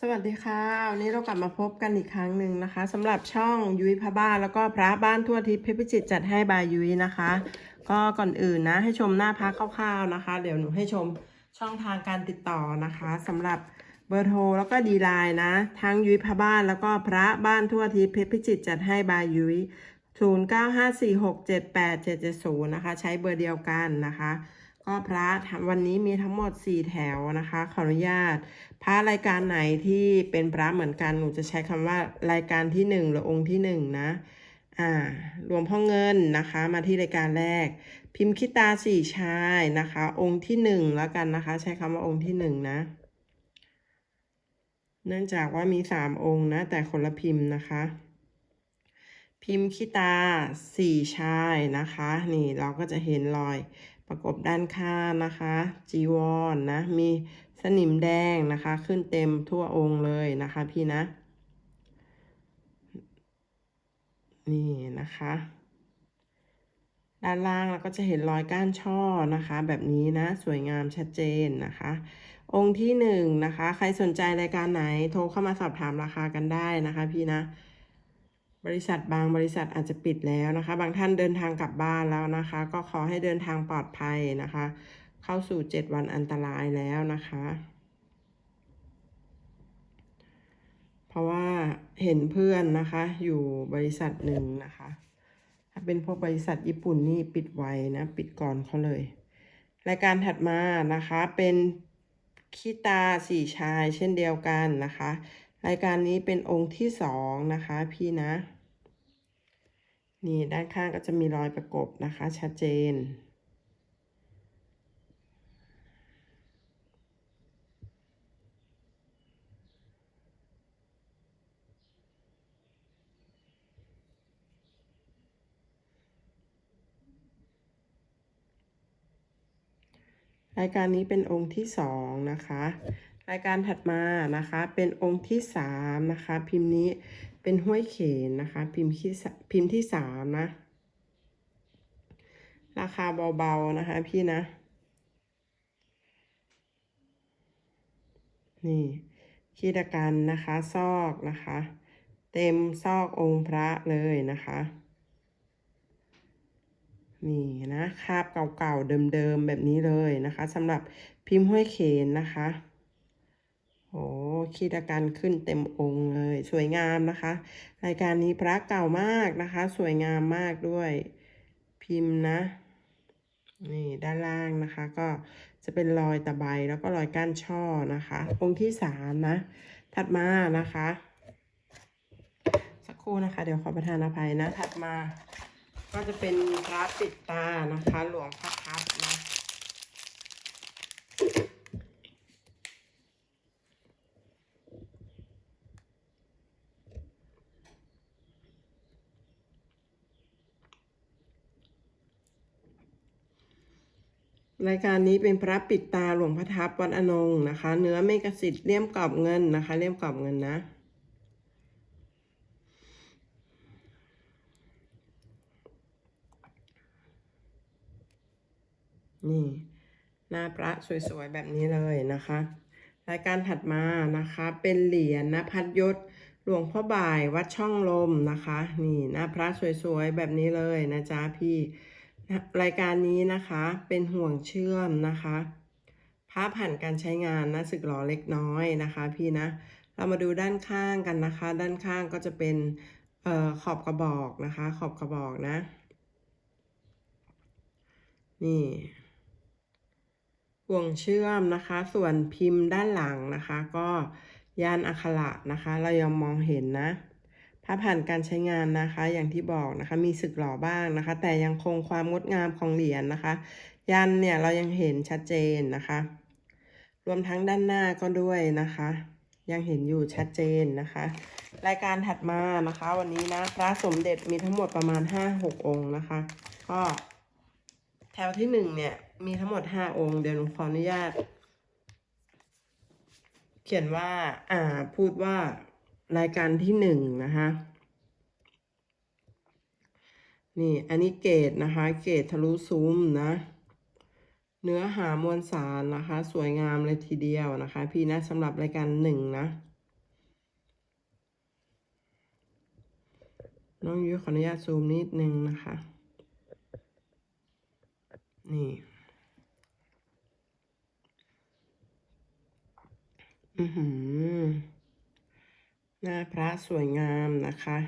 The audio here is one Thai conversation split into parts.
สวัสดีค่ะ วันนี้เรากลับมาพบกันอีกครั้งหนึ่งนะคะสำหรับช่องยุ้ยพระบ้านแล้วก็พระบ้านทั่วทิพย์เพชรพิจิตรจัดให้บายยุ้ยนะคะ ก็ก่อนอื่นนะให้ชมหน้าพระคร่าวๆนะคะ เดี๋ยวหนูให้ชมช่องทางการติดต่อนะคะสำหรับเบอร์โทรแล้วก็ดีไลน์นะ ทั้งยุ้ยพระบ้านแล้วก็พระบ้านทั่วทิพย์เพชรพิจิตรจัดให้บายยุ้ย0 9 5 4 6 7 8 7 7 0นะคะ ใช้เบอร์เดียวกันนะคะ ก็พระวันนี้มีทั้งหมด 4 แถวนะคะ ขออนุญาต พระรายการไหนที่เป็นพระเหมือนกันหนูจะใช้คำว่ารายการที่ 1 หรือองค์ที่ 1 นะ อ่ารวมพ่อเงินนะคะ มาที่รายการแรก พิมพ์คิตาสี่ชายนะคะ องค์ที่หนึ่งแล้วกันนะคะ ใช้คำว่าองค์ที่หนึ่งนะ เนื่องจากว่ามีสามองค์นะ แต่คนละพิมพ์นะคะพิมพ์คิตาสี่ชายนะคะ นี่เราก็จะเห็นรอย ประกบด้านข้างนะคะ จีวรนนะมีสนิมแดงนะคะ ขึ้นเต็มทั่วองค์เลยนะคะพี่นะ นี่นะคะ ด้านล่างเราก็จะเห็นรอยก้านช่อนะคะ แบบนี้นะสวยงามชัดเจนนะคะ องค์ที่หนึ่งนะคะ ใครสนใจรายการไหนโทรเข้ามาสอบถามราคากันได้นะคะพี่นะ บริษัทบางบริษัทอาจจะปิดแล้วนะคะ บางท่านเดินทางกลับบ้านแล้วนะคะ ก็ขอให้เดินทางปลอดภัยนะคะ เข้าสู่เจ็ดวันอันตรายแล้วนะคะ เพราะว่าเห็นเพื่อนนะคะ อยู่บริษัทหนึ่งนะคะ ถ้าเป็นพวกบริษัทญี่ปุ่นนี่ปิดไวนะ ปิดก่อนเขาเลย รายการถัดมานะคะเป็นขี้ตาสี่ชายเช่นเดียวกันนะคะ รายการนี้เป็นองค์ที่สองนะคะพี่นะ นี่ด้านข้างก็จะมีรอยประกบนะคะ ชัดเจน รายการนี้เป็นองค์ที่สองนะคะ รายการถัดมานะคะ เป็นองค์ที่สามนะคะ พิมพ์นี้เป็นห้วยเขนนะคะ พิมพ์ที่พิมพ์ที่สามนะ ราคาเบาๆนะคะพี่นะ นี่คีตกันนะคะ ซอกนะคะ เต็มซอกองค์พระเลยนะคะนี่นะคาบเก่าๆเดิมๆแบบนี้เลยนะคะสำหรับพิมพ์ห้วยเขนนะคะ โอ้คีตกันขึ้นเต็มองค์เลย สวยงามนะคะ รายการนี้พระเก่ามากนะคะ สวยงามมากด้วย พิมพ์นะ นี่ด้านล่างนะคะ ก็จะเป็นรอยตะไบแล้วก็รอยก้านช่อนะคะ องค์ที่สามนะ ถัดมานะคะ สักครู่นะคะ เดี๋ยวขอประทานอภัยนะ ถัดมา ก็จะเป็นพระปิดตานะคะ หลวงพ่อพัดะ รายการนี้เป็นพระปิดตาหลวงพ่อทับวัดอนงนะคะ เนื้อเมกสิทธิ์เลี่ยมกรอบเงินนะคะ เลี่ยมกรอบเงินนะนี่ หน้าพระสวยๆ แบบนี้เลยนะคะ รายการถัดมานะคะเป็นเหรียญนพัดยศหลวงพ่อบ่ายวัดช่องลมนะคะ นี่หน้าพระสวยๆ แบบนี้เลยนะจ๊ะพี่ รายการนี้นะคะเป็นห่วงเชื่อมนะคะพระผ่านการใช้งานนะสึกหรอเล็กน้อยนะคะ พี่นะ เรามาดูด้านข้างกันนะคะ ด้านข้างก็จะเป็นออขอบกระบอกนะคะ ขอบกระบอกนะ นี่ห่วงเชื่อมนะคะ ส่วนพิมพ์ด้านหลังนะคะ ก็ยานอักขระนะคะ เรายังมองเห็นนะ ถ้าผ่านการใช้งานนะคะอย่างที่บอกนะคะมีสึกหล่อบ้างนะคะ แต่ยังคงความงดงามของเหรียญนะคะ ยันเนี่ยเรายังเห็นชัดเจนนะคะ รวมทั้งด้านหน้าก็ด้วยนะคะ ยังเห็นอยู่ชัดเจนนะคะ รายการถัดมานะคะ วันนี้นะพระสมเด็จมีทั้งหมดประมาณห้าหกองค์นะคะก็แถวที่หนึ่งเนี่ยมีทั้งหมดห้าองค์เดี๋ยวหนูขออนุญาต เขียนว่า อ่าพูดว่า รายการที่หนึ่งนะคะ นี่อันนี้เกตนะคะ เกตทะลุซุ้มนะ เนื้อหามวลสารนะคะ สวยงามเลยทีเดียวนะคะ พี่นะสำหรับรายการหนึ่งนะ น้องยุ้ขออนุญาตซูมนิดนึงนะคะ นี่อือหือ หน้าพระสวยงามนะคะ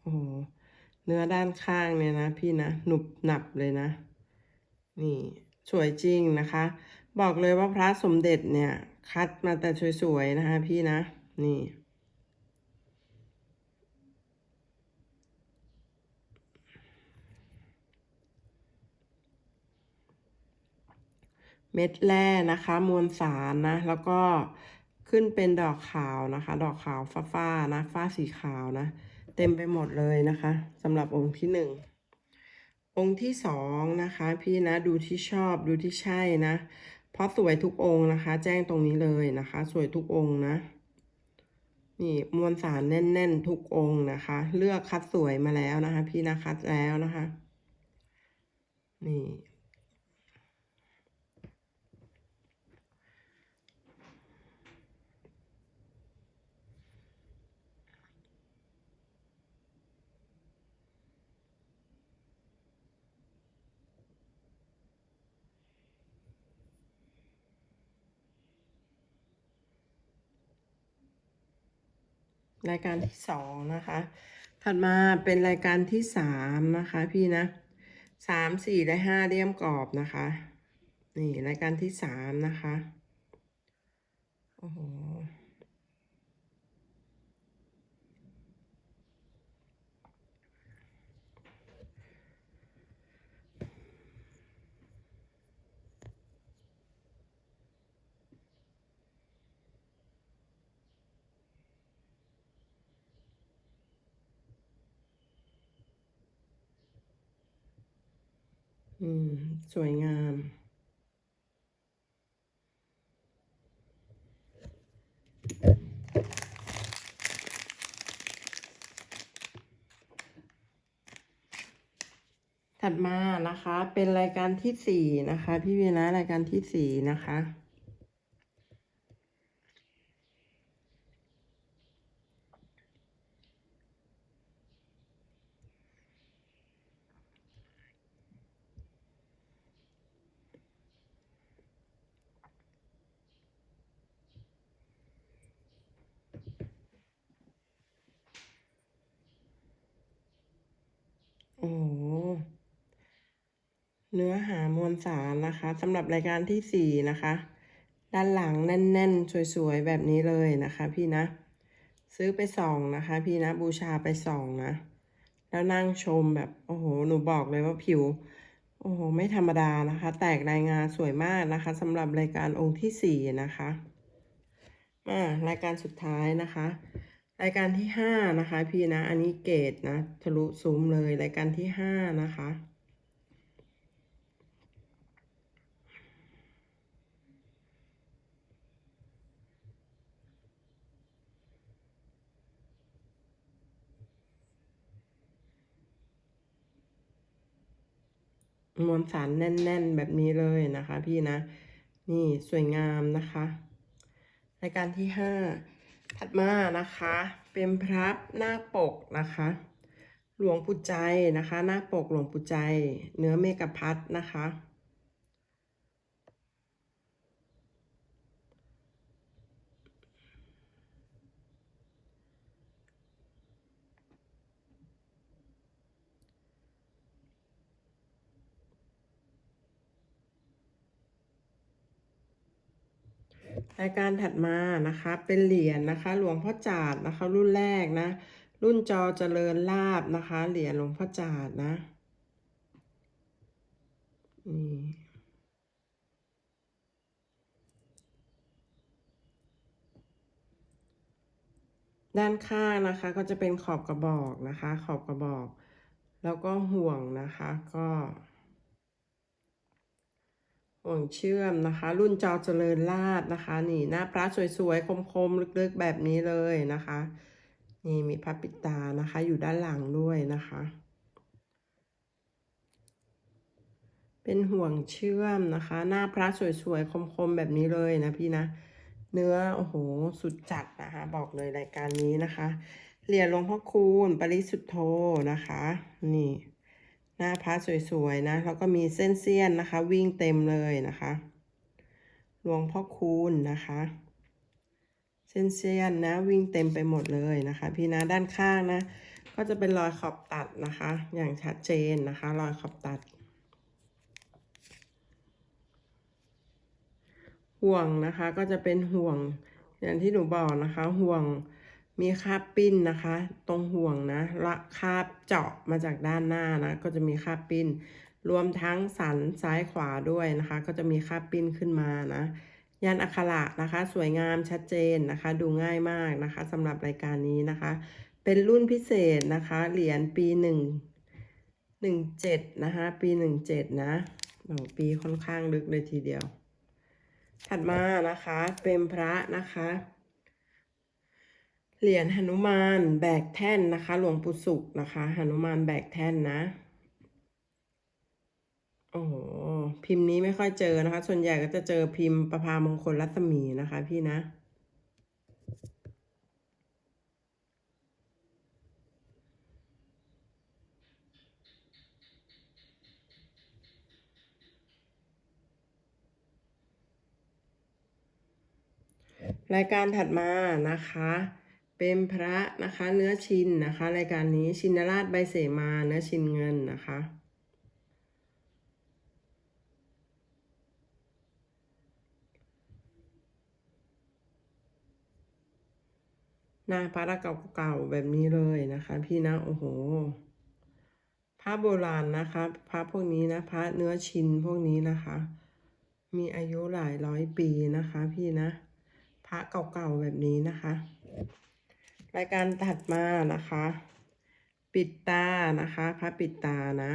โอ้โหเนื้อด้านข้างเนี่ยนะพี่นะ หนุบหนับเลยนะ นี่สวยจริงนะคะ บอกเลยว่าพระสมเด็จเนี่ย คัดมาแต่สวยๆนะคะพี่นะ นี่ เม็ดแร่นะคะ มวลสารนะ แล้วก็ขึ้นเป็นดอกขาวนะคะ ดอกขาวฟ้าๆนะฟ้าสีขาวนะ เต็มไปหมดเลยนะคะสำหรับองค์ที่หนึ่งองค์ที่สองนะคะ พี่นะดูที่ชอบดูที่ใช่นะ เพราะสวยทุกองค์นะคะ แจ้งตรงนี้เลยนะคะ สวยทุกองค์นะนี่มวลสารแน่น ๆ ทุกองค์นะคะ เลือกคัดสวยมาแล้วนะคะ พี่นะคัดแล้วนะคะ นี่ รายการที่สองนะคะ ถัดมาเป็นรายการที่สามนะคะพี่นะสามสี่และห้าเลี่ยมกรอบนะคะ นี่รายการที่สามนะคะ โอ้โห อืม สวยงาม ถัดมานะคะ เป็นรายการที่สี่นะคะ พี่วีนะรายการที่สี่นะคะ โอ้โห เนื้อหา มวลสารนะคะสำหรับรายการที่สี่นะคะ ด้านหลังแน่น ๆ สวย ๆ แบบนี้เลยนะคะพี่นะ ซื้อไปส่องนะคะ พี่นะบูชาไปส่องนะ แล้วนั่งชมแบบโอ้โห หนูบอกเลยว่าผิว โอ้โห ไม่ธรรมดานะคะ แตกรายงานสวยมากนะคะสำหรับรายการองค์ที่สี่นะคะอ่ารายการสุดท้ายนะคะรายการที่ห้านะคะ พี่นะ อันนี้เกรดนะ ทะลุซุ้มเลยรายการที่ห้านะคะ มวลสารแน่น ๆ แบบนี้เลยนะคะ พี่นะ นี่สวยงามนะคะรายการที่ห้าถัดมานะคะ เป็นพระหน้าปกนะคะ หลวงปู่ใจนะคะหน้าปกหลวงปู่ใจ เนื้อเมกะพัดนะคะ รายการถัดมานะคะเป็นเหรียญนะคะ หลวงพ่อจาดนะคะ รุ่นแรกนะ รุ่นจอเจริญลาบนะคะ เหรียญหลวงพ่อจาดนะนี่ด้านข้างนะคะก็จะเป็นขอบกระบอกนะคะ ขอบกระบอก แล้วก็ห่วงนะคะก็ ห่วงเชื่อมนะคะ รุ่นจอเจริญลาดนะคะ นี่หน้าพระสวยๆ คมๆ ลึกๆ แบบนี้เลยนะคะ นี่มีพระปิดตานะคะ อยู่ด้านหลังด้วยนะคะ เป็นห่วงเชื่อมนะคะ หน้าพระสวยๆ คมๆ แบบนี้เลยนะพี่นะเนื้อโอ้โหสุดจัดนะคะ บอกเลยรายการนี้นะคะเหรียญหลวงพ่อคูณปริสุทธโธนะคะ นี่ หน้าพระสวยๆนะ แล้วก็มีเส้นเสี้ยนนะคะ วิ่งเต็มเลยนะคะหลวงพ่อคูณนะคะ เส้นเสี้ยนนะ วิ่งเต็มไปหมดเลยนะคะ พี่นะด้านข้างนะ ก็จะเป็นรอยขอบตัดนะคะ อย่างชัดเจนนะคะ รอยขอบตัด ห่วงนะคะก็จะเป็นห่วงอย่างที่หนูบอกนะคะ ห่วง มีคาบปิ้นนะคะ ตรงห่วงนะละคาบเจาะมาจากด้านหน้านะ ก็จะมีคาบปิ้น รวมทั้งสันซ้ายขวาด้วยนะคะ ก็จะมีคาบปิ้นขึ้นมานะยันอักขระนะคะ สวยงามชัดเจนนะคะ ดูง่ายมากนะคะสำหรับรายการนี้นะคะ เป็นรุ่นพิเศษนะคะ เหรียญปีหนึ่งหนึ่งเจ็ดนะคะปีหนึ่งเจ็ดนะโอ้ปีค่อนข้างลึกเลยทีเดียว ถัดมานะคะเป็นพระนะคะ เหรียญหนุมานแบกแท่นนะคะ หลวงปู่สุขนะคะหนุมานแบกแท่นนะ โอ้โหพิมพ์นี้ไม่ค่อยเจอนะคะ ส่วนใหญ่ก็จะเจอพิมพ์ประพามงคลรัศมีนะคะ พี่นะรายการถัดมานะคะ เป็นพระนะคะเนื้อชินนะคะรายการนี้ชินราชใบเสมาเนื้อชินเงินนะคะหน้าพระเก่าๆแบบนี้เลยนะคะ พี่นะโอ้โหพระโบราณนะคะพระพวกนี้นะพระเนื้อชินพวกนี้นะคะ มีอายุหลายร้อยปีนะคะ พี่นะพระเก่าๆแบบนี้นะคะ รายการถัดมานะคะ ปิดตานะคะพระปิดตานะ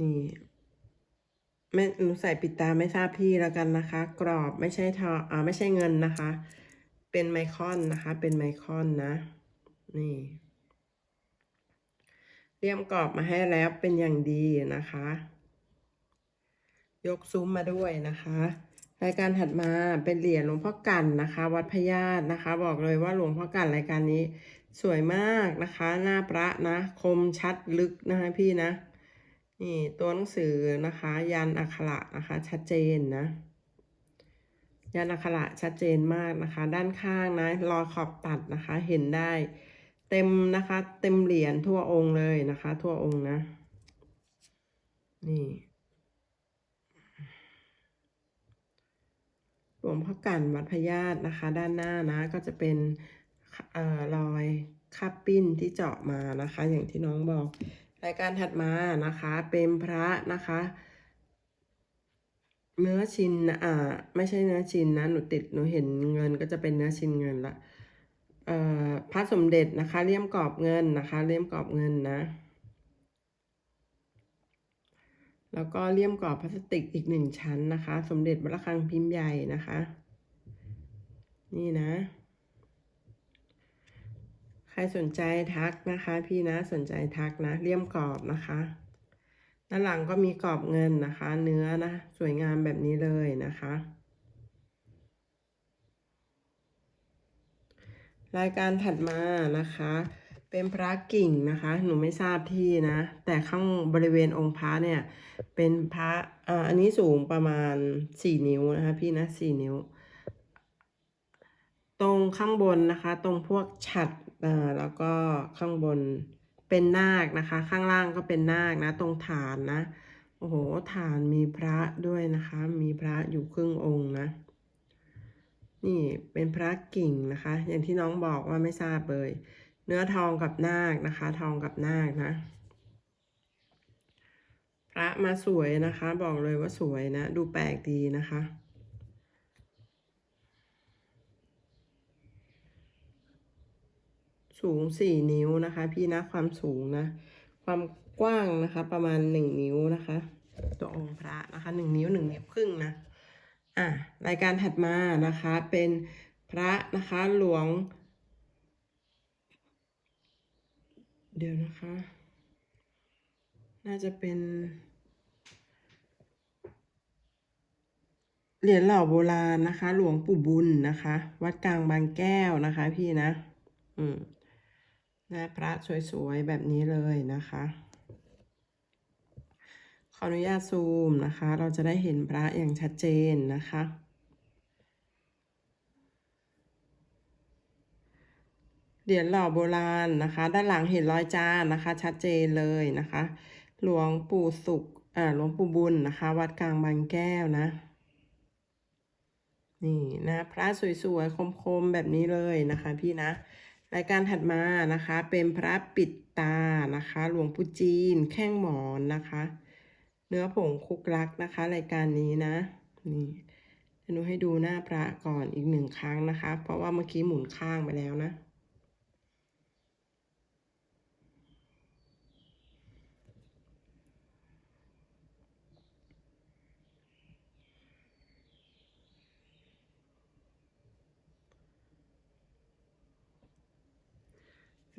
นี่ไม่หนูใส่ปิดตาไม่ทราบพี่แล้วกันนะคะ กรอบไม่ใช่ทออ่าไม่ใช่เงินนะคะ เป็นไมคอนนะคะ เป็นไมคอนนะ นี่เตรียมกรอบมาให้แล้วเป็นอย่างดีนะคะ ยกซุ้มมาด้วยนะคะ รายการถัดมาเป็นเหรียญหลวงพ่อกันนะคะ วัดพญาตนะคะ บอกเลยว่าหลวงพ่อกันรายการนี้สวยมากนะคะ หน้าพระนะ คมชัดลึกนะคะพี่นะ นี่ตัวหนังสือนะคะ ยันอักขระนะคะ ชัดเจนนะ ยันอักขระชัดเจนมากนะคะ ด้านข้างนะรอขอบตัดนะคะ เห็นได้ เต็มนะคะ เต็มเหรียญทั่วองค์เลยนะคะ ทั่วองค์นะ นี่ หลวงพ่อกันวัดพญาตนะคะ ด้านหน้านะก็จะเป็นอรอยคาบปิ้นที่เจาะมานะคะ อย่างที่น้องบอก รายการถัดมานะคะ เป็นพระนะคะ เนื้อชินนะอ่าไม่ใช่เนื้อชินนะหนูติดหนูเห็นเงินก็จะเป็นเนื้อชินเงินละเอ่อพระสมเด็จนะคะเลี่ยมกรอบเงินนะคะ เลี่ยมกรอบเงินนะ แล้วก็เลี่ยมกรอบพลาสติกอีกหนึ่งชั้นนะคะ สมเด็จวัดระฆังพิมพ์ใหญ่นะคะ นี่นะ ใครสนใจทักนะคะ พี่นะสนใจทักนะเลี่ยมกรอบนะคะด้านหลังก็มีกรอบเงินนะคะ เนื้อนะ สวยงามแบบนี้เลยนะคะ รายการถัดมานะคะ เป็นพระกิ่งนะคะ หนูไม่ทราบที่นะ แต่ข้างบริเวณองค์พระเนี่ย เป็นพระอ่าอันนี้สูงประมาณสี่นิ้วนะคะพี่นะสี่นิ้ว ตรงข้างบนนะคะ ตรงพวกฉัดอ่าแล้วก็ข้างบนเป็นนาคนะคะ ข้างล่างก็เป็นนาคนะ ตรงฐานนะ โอ้โหฐานมีพระด้วยนะคะ มีพระอยู่ครึ่งองค์นะนี่เป็นพระกิ่งนะคะ อย่างที่น้องบอกว่าไม่ทราบเลย เนื้อทองกับนาคนะคะ ทองกับนาคนะ พระมาสวยนะคะ บอกเลยว่าสวยนะ ดูแปลกดีนะคะ สูงสี่นิ้วนะคะ พี่นะความสูงนะ ความกว้างนะคะ ประมาณหนึ่งนิ้วนะคะ ตัวองค์พระนะคะหนึ่งนิ้วหนึ่งนิ้วครึ่งนะอะรายการถัดมานะคะเป็นพระนะคะหลวง เดี๋ยวนะคะ น่าจะเป็น เหรียญเหล่อโบราณนะคะ หลวงปู่บุญนะคะ วัดกลางบางแก้วนะคะพี่นะ อืมนะพระสวยๆ แบบนี้เลยนะคะ ขออนุญาตซูมนะคะ เราจะได้เห็นพระอย่างชัดเจนนะคะ เหรียญหล่อโบราณนะคะ ด้านหลังเห็นรอยจานนะคะ ชัดเจนเลยนะคะ หลวงปู่สุขอ่าหลวงปู่บุญนะคะ วัดกลางบางแก้วนะนี่นะพระสวยๆคมๆแบบนี้เลยนะคะ พี่นะรายการถัดมานะคะ เป็นพระปิดตานะคะ หลวงปู่จีน แข้งหมอนนะคะ เนื้อผงคุกรักนะคะ รายการนี้นะนี่หนูให้ดูหน้าพระก่อนอีกหนึ่งครั้งนะคะ เพราะว่าเมื่อกี้หมุนข้างไปแล้วนะ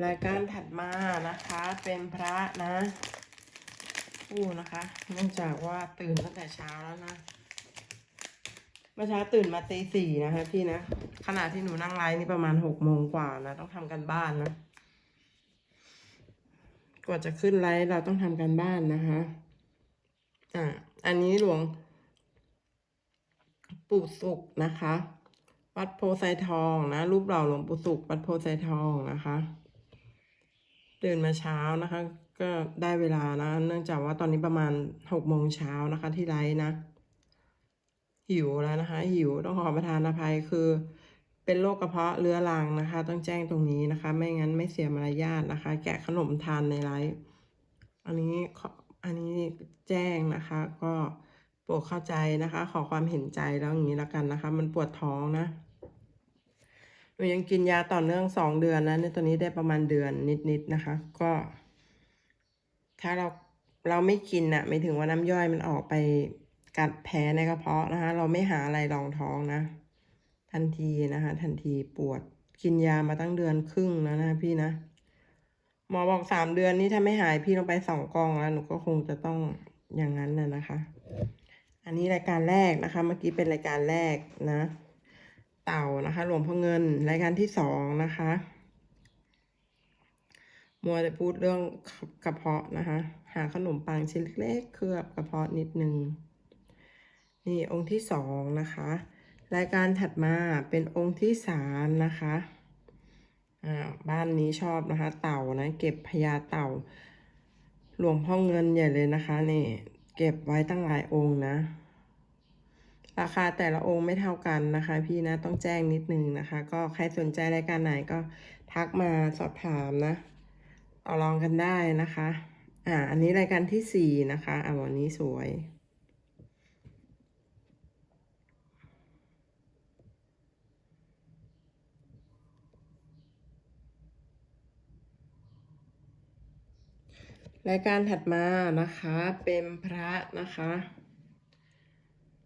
รายการถัดมานะคะเป็นพระนะอู้นะคะ เนื่องจากว่าตื่นตั้งแต่เช้าแล้วนะเมื่อเช้าตื่นมาตีสี่นะคะพี่นะขณะที่หนูนั่งไลฟ์นี่ประมาณหกโมงกว่านะ ต้องทำกันบ้านนะกว่าจะขึ้นไลฟ์เราต้องทำกันบ้านนะคะอ่าอันนี้หลวง ปู่สุกนะคะ วัดโพไซทองนะ รูปหล่อหลวงปู่สุกวัดโพไซทองนะคะ ตื่นมาเช้านะคะ ก็ได้เวลานะ เนื่องจากว่าตอนนี้ประมาณหกโมงเช้านะคะที่ไลฟ์นะ หิวแล้วนะคะ หิวต้องขอประทานอภัยคือ เป็นโรคกระเพาะเรื้อรังนะคะ ต้องแจ้งตรงนี้นะคะ ไม่งั้นไม่เสียมารยาทนะคะ แกะขนมทานในไลฟ์อันนี้ออันนี้แจ้งนะคะ ก็โปรดเข้าใจนะคะ ขอความเห็นใจแล้วอย่างนี้แล้วกันนะคะ มันปวดท้องนะ หนูยังกินยาต่อเนื่องสองเดือนนะในตัวนี้ได้ประมาณเดือนนิดๆนะคะ ก็ ถ้าเราเราไม่กินอะไม่ถึงว่าน้ำย่อยมันออกไปกัดแผลในกระเพาะนะคะ เราไม่หาอะไรรองท้องนะ ทันทีนะคะ ทันทีปวดกินยามาตั้งเดือนครึ่งแล้วนะพี่นะหมอบอกสามเดือนนี้ถ้าไม่หายพี่ลงไปสองกองแล้วหนูก็คงจะต้องอย่างนั้นน่ะนะคะ อันนี้รายการแรกนะคะ เมื่อกี้เป็นรายการแรกนะ เต่านะคะ หลวงพ่อเงินรายการที่สองนะคะ มัวแต่พูดเรื่องกระเพาะนะคะ หาขนมปังชิ้นเล็กๆเคลือบกระเพาะนิดนึง นี่องค์ที่สองนะคะ รายการถัดมาเป็นองค์ที่สามนะคะอ่าบ้านนี้ชอบนะคะ เต่านะเก็บพญาเต่า หลวงพ่อเงินใหญ่เลยนะคะนี่ เก็บไว้ตั้งหลายองค์นะ ราคาแต่ละองค์ไม่เท่ากันนะคะ พี่นะต้องแจ้งนิดนึงนะคะ ก็ใครสนใจรายการไหนก็ทักมาสอบถามนะต่อรองกันได้นะคะ อ่า อันนี้รายการที่สี่นะคะอ่าวันนี้สวยรายการถัดมานะคะเป็นพระนะคะ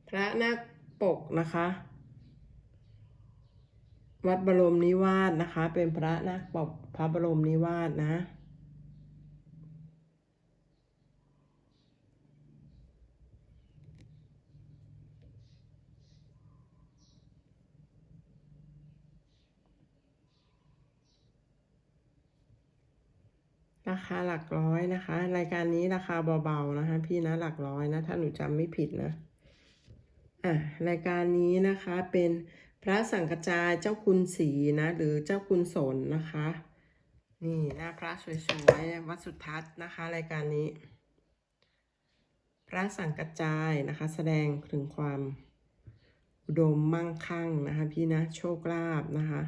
พระนาคปกนะคะ วัดบรมนิวาสนะคะ เป็นพระนาคปกพระบรมนิวาสนะราคาหลักร้อยนะคะ รายการนี้ราคาเบาๆนะคะ พี่นะหลักร้อยนะ ถ้าหนูจำไม่ผิดนะ อะรายการนี้นะคะเป็นพระสังกจายเจ้าคุณศรีนะ หรือเจ้าคุณสนนะคะ นี่หน้าพระสวยๆวัดสุทัศน์นะคะ รายการนี้ พระสังกจายนะคะ แสดงถึงความอุดมมั่งคั่งนะคะ พี่นะโชคลาภนะคะ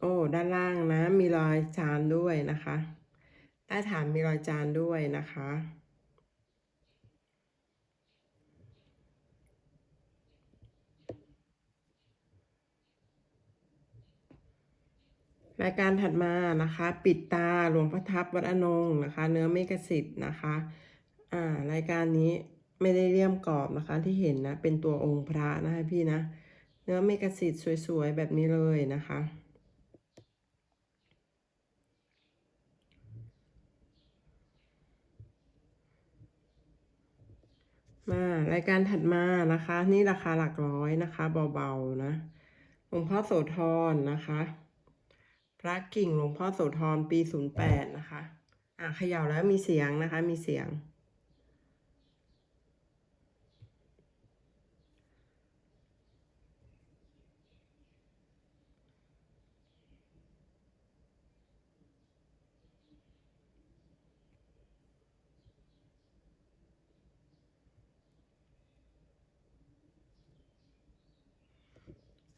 โอ้ด้านล่างนะมีรอยจานด้วยนะคะใต้ฐานมีรอยจานด้วยนะคะ รายการถัดมานะคะ ปิดตาหลวงพระทับวัดอนงนะคะ เนื้อเมกสิทธิ์นะคะอ่ารายการนี้ไม่ได้เลี่ยมกรอบนะคะที่เห็นนะเป็นตัวองค์พระนะคะพี่นะ เนื้อเมกสิทธิ์สวยๆแบบนี้เลยนะคะมารายการถัดมานะคะ นี่ราคาหลักร้อยนะคะ เบาๆนะหลวงพ่อโสธรนะคะ ระกิ่งหลวงพ่อโสธรปีศูนย์แปดนะคะ อะเขย่าแล้วมีเสียงนะคะ มีเสียง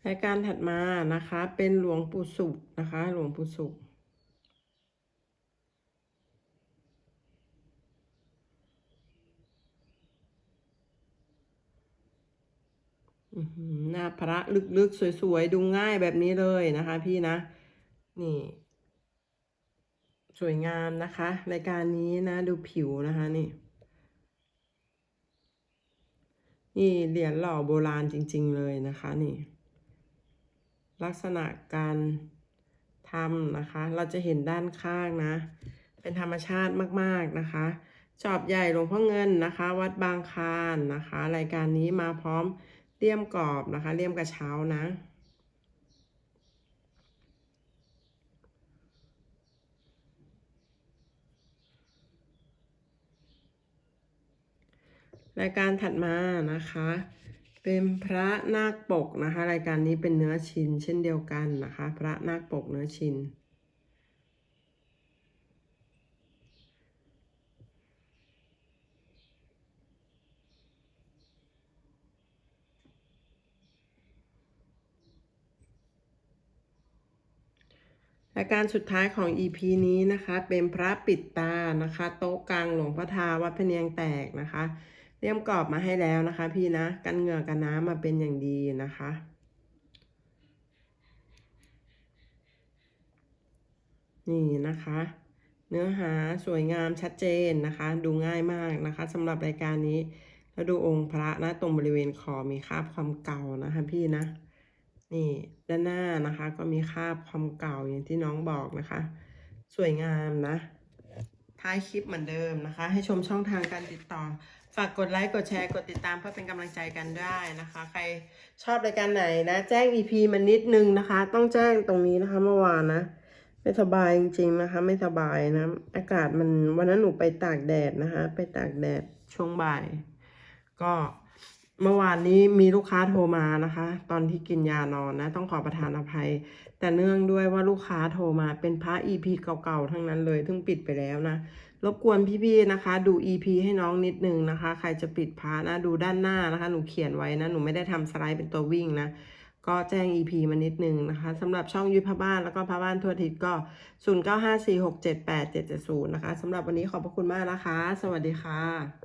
รายการถัดมานะคะ เป็นหลวงปู่สุขนะคะ หลวงปู่สุขหน้าพระลึกๆ สวยๆ ดูง่ายแบบนี้เลยนะคะ พี่นะ นี่ สวยงามนะคะ รายการนี้นะ ดูผิวนะคะนี่ นี่เหรียญหล่อโบราณจริง ๆ เลยนะคะ นี่ ลักษณะการทำนะคะ เราจะเห็นด้านข้างนะ เป็นธรรมชาติมากๆนะคะ จอบใหญ่หลวงพ่อเงินนะคะ วัดบางคานนะคะ รายการนี้มาพร้อมเลี่ยมกรอบนะคะเลี่ยมกระเช้านะรายการถัดมานะคะ เป็นพระนาคปกนะคะ รายการนี้เป็นเนื้อชินเช่นเดียวกันนะคะ พระนาคปกเนื้อชินราการสุดท้ายของ EP นี้นะคะ เป็นพระปิดตานะคะ โต๊ะกลางหลวงพ่อทาวัดพเนียงแตกนะคะ เตรียมกรอบมาให้แล้วนะคะ พี่นะ กันเหงื่อกันน้ำมาเป็นอย่างดีนะคะ นี่นะคะ เนื้อหาสวยงามชัดเจนนะคะ ดูง่ายมากนะคะสำหรับรายการนี้แล้วดูองค์พระนะตรงบริเวณคอมีคราบความเก่านะคะพี่นะ นี่ด้านหน้านะคะ ก็มีคราบความเก่าอย่างที่น้องบอกนะคะ สวยงามนะท้ายคลิปเหมือนเดิมนะคะ ให้ชมช่องทางการติดต่อ ฝากกดไลค์กดแชร์กดติดตามเพื่อเป็นกำลังใจกันได้นะคะ ใครชอบรายการไหนนะ แจ้ง EP มานิดนึงนะคะ ต้องแจ้งตรงนี้นะคะเมื่อวานนะ ไม่สบายจริงๆนะคะ ไม่สบายนะ อากาศมันวันนั้นหนูไปตากแดดนะคะ ไปตากแดดช่วงบ่าย ก็เมื่อวานนี้มีลูกค้าโทรมานะคะ ตอนที่กินยานอนนะ ต้องขอประทานอภัย แต่เนื่องด้วยว่าลูกค้าโทรมาเป็นพระ EP เก่าๆทั้งนั้นเลยซึ่งปิดไปแล้วนะ รบกวนพี่ๆนะคะ ดู EP ให้น้องนิดนึงนะคะ ใครจะปิดพระนะ ดูด้านหน้านะคะ หนูเขียนไว้นะ หนูไม่ได้ทำสไลด์เป็นตัววิ่งนะ ก็แจ้ง EP มานิดนึงนะคะสำหรับช่องยุ้ยพบ้านแล้วก็พะบ้านทั่วอาทิศก็ 0954678770 นะคะสำหรับวันนี้ขอบพระคุณมากนะคะ สวัสดีค่ะ